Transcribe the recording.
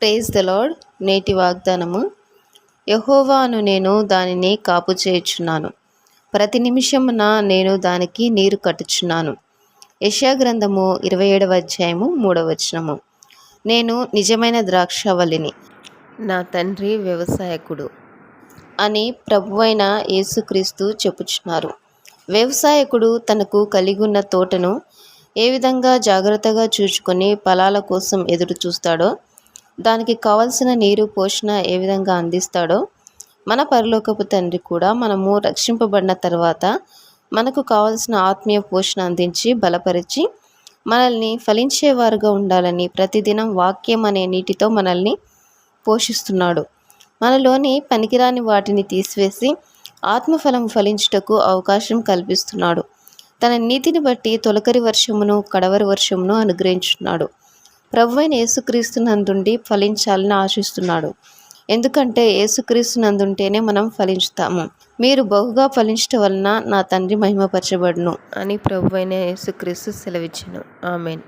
Praise the lord నేటి వాగ్దానము. యహోవాను నేను దానిని కాపు చేయుచున్నాను. ప్రతి నిమిషమున నేను దానికి నీరు కట్టుచున్నాను. యశా గ్రంథము ఇరవై ఏడవ అధ్యాయము మూడవ వచనము. నేను నిజమైన ద్రాక్షవల్లిని నా తండ్రి వ్యవసాయకుడు. అని ప్రభువైన యేసుక్రీస్తు చెప్పుచున్నారు. వ్యవసాయకుడు తనకు కలిగున్న తోటను ఏ విధంగా జాగ్రత్తగా చూచుకొని ఫలాల కోసం ఎదురు చూస్తాడో దానికి కావలసిన నీరు పోషణ ఏ విధంగా అందిస్తాడో మన పరలోకపు తండ్రి కూడా మనము రక్షింపబడిన తర్వాత మనకు కావలసిన ఆత్మీయ పోషణ అందించి బలపరిచి మనల్ని ఫలించేవారుగా ఉండాలని ప్రతిదినం వాక్యం అనే నీటితో మనల్ని పోషిస్తున్నాడు. మనలోని పనికిరాని వాటిని తీసివేసి ఆత్మఫలం ఫలించుటకు అవకాశం కల్పిస్తున్నాడు. తన నీతిని బట్టి తొలకరి వర్షమును కడవరి వర్షమును అనుగ్రహించున్నాడు. ప్రభువైన యేసుక్రీస్తు నందుండి ఫలించాలని ఆశిస్తున్నాడు. ఎందుకంటే యేసుక్రీస్తు నందుంటేనే మనం ఫలించుతాము. మీరు బహుగా ఫలించటం వలన నా తండ్రి మహిమపరచబడును అని ప్రభువైన యేసుక్రీస్తు సెలవిచ్చాను. ఆమెన్.